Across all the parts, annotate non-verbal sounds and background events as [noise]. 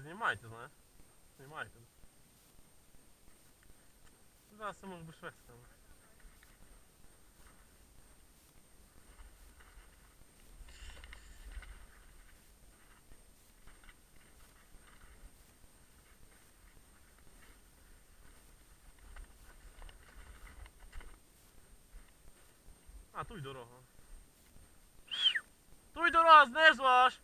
Знімайте, знімайте, знаєш. Знімайте. Зараз це може бути швидко. там. А, туй дорога. Туй дорога, знизу аж!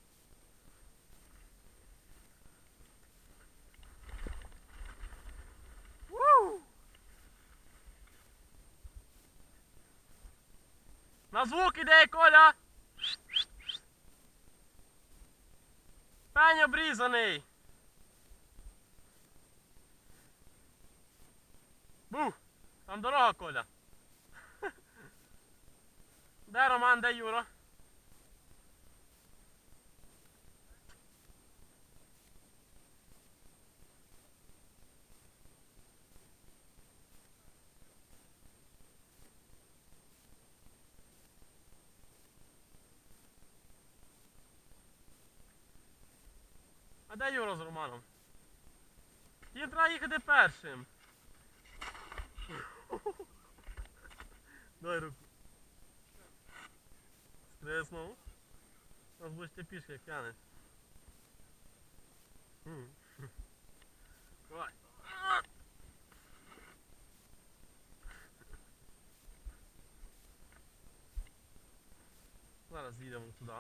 На звук іде, Коля! Пень обрізаний! Бух! Там дорога, Коля. [laughs] Де Роман, де Юра? Де Юра з Романом? Їм треба їхати першим. Дай руку. Стреснув. Нас будете пішки, як. М. Давай. Зараз їдемо туди.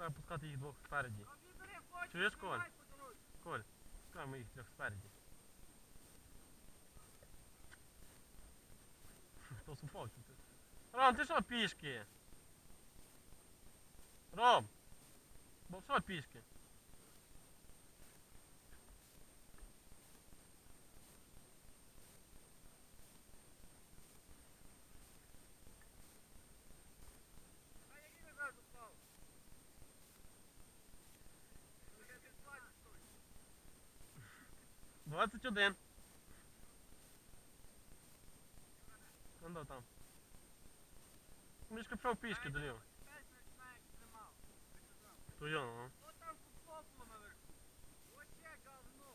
Треба пускати їх двох спереді. Чуєш, Коль? Коль, пускай ми їх трьох спереді. Хто супав? Ром, ти що пішки? Ром! Бо що пішки? А який ви зараз упав? Ну, я без платі стою. 21. Ну там. Мішка пішов пішки до нього. То я. От там футбол наверху. Оце говно.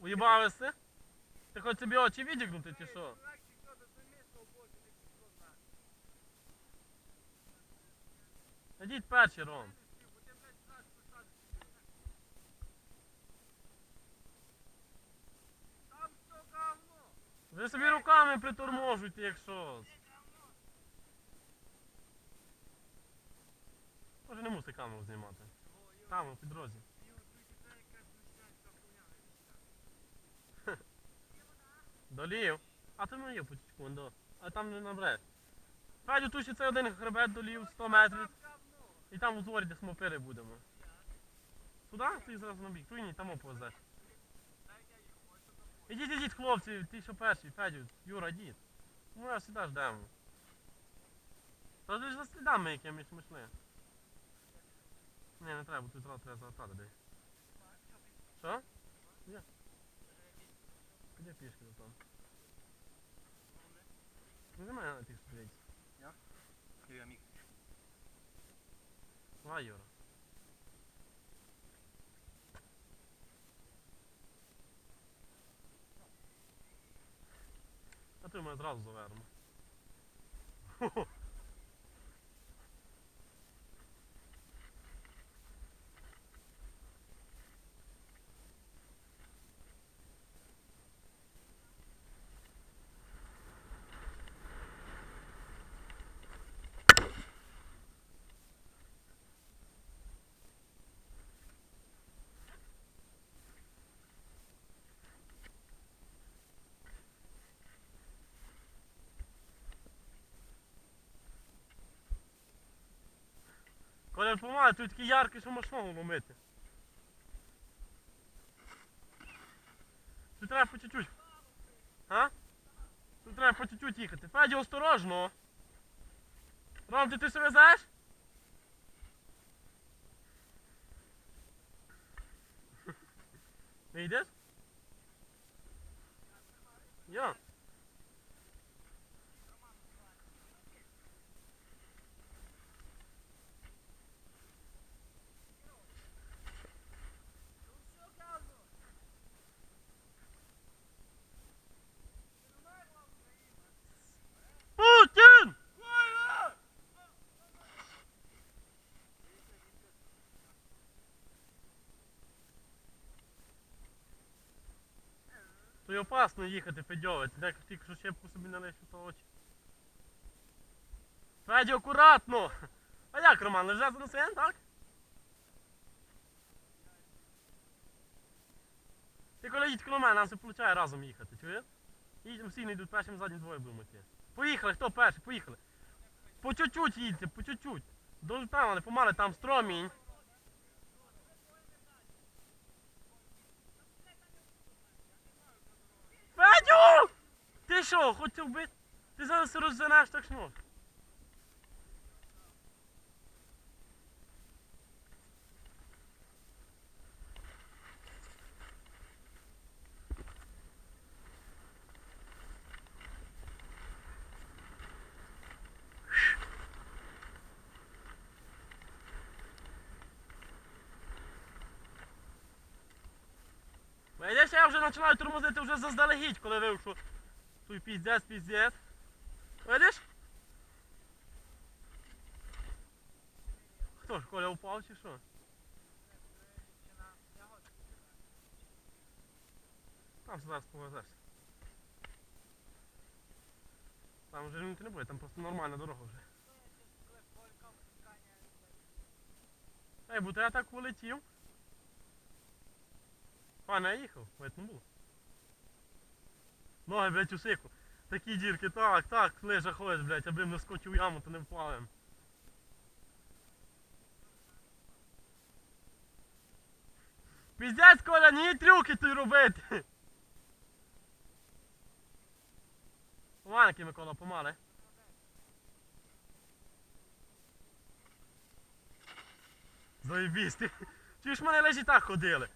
Уїбалися? Ти хоч собі очі відігнути чи що? Ідіть перші, Ром. Я не спів, бо ти, блядь, знаєш, посади сидів. Там все говно. Ви собі руками приторможуйте, якщо. Може не мусите камеру знімати. Там, у підрозі. Долів. А то ну є потічку, до. А там не набре. Федю, ще це один хребет долів 100 метрів. І там у зворі, де смопири будемо. Туди? Ти зразу на бік. Туй ні, там оповезеш. Ідіть, ідіть, хлопці, ти що перший, Федю, Юра, йдіть. Ми вас сюди ждемо. Та ж за слідами якимись ми йшли. Ні, не треба, тут зразу треба завертати десь. Що? Ні. Піде пішки до там. Ну немає на тих стрілець. Давай, Юра. Мене одразу завернемо. Коля, помагай, тут такий яркий, що машину ломити. Тут треба по чуть-чуть. А? Тут треба по чуть-чуть їхати. Федя, осторожно. Ром, ти, ти себе везеш? Не йдеш? Я. То й опасно їхати Федьовець, як тільки що щепку собі не лишу, то очі. Федю, акуратно! А як, Роман, лежа за носин, так? Ти коли їдь коло мене, нам це виходить разом їхати, чуєш? Їдемо всі не йдуть першим, заднім двоє будемо йти. Поїхали, хто перший, поїхали. По чуть-чуть їдьте, по чуть-чуть. До там, але помали, там стромінь. Федю! Ти що, хотів би? Ти зараз розженеш так що? Видиш, я вже починаю тормозити вже заздалегідь, коли вив, що той піздець, піздець. Видиш? Хто ж, Коля упав чи що? Там зараз повезеш. Там вже не буде, там просто нормальна дорога вже. Ей, бо то я так полетів. А, не їхав, видно було. Ноги, блядь, у сику. Такі дірки, так, так, лежа ходиш, блядь, аби не скочив яму, то не впалим. Піздець, Коля, ні трюки тут робити. Помаленький, Микола, помале. Заєбісь, ти. Чи ж мене лежі так ходили?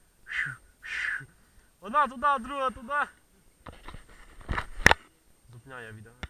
Одна туди, друга туди. 그냥 앱이다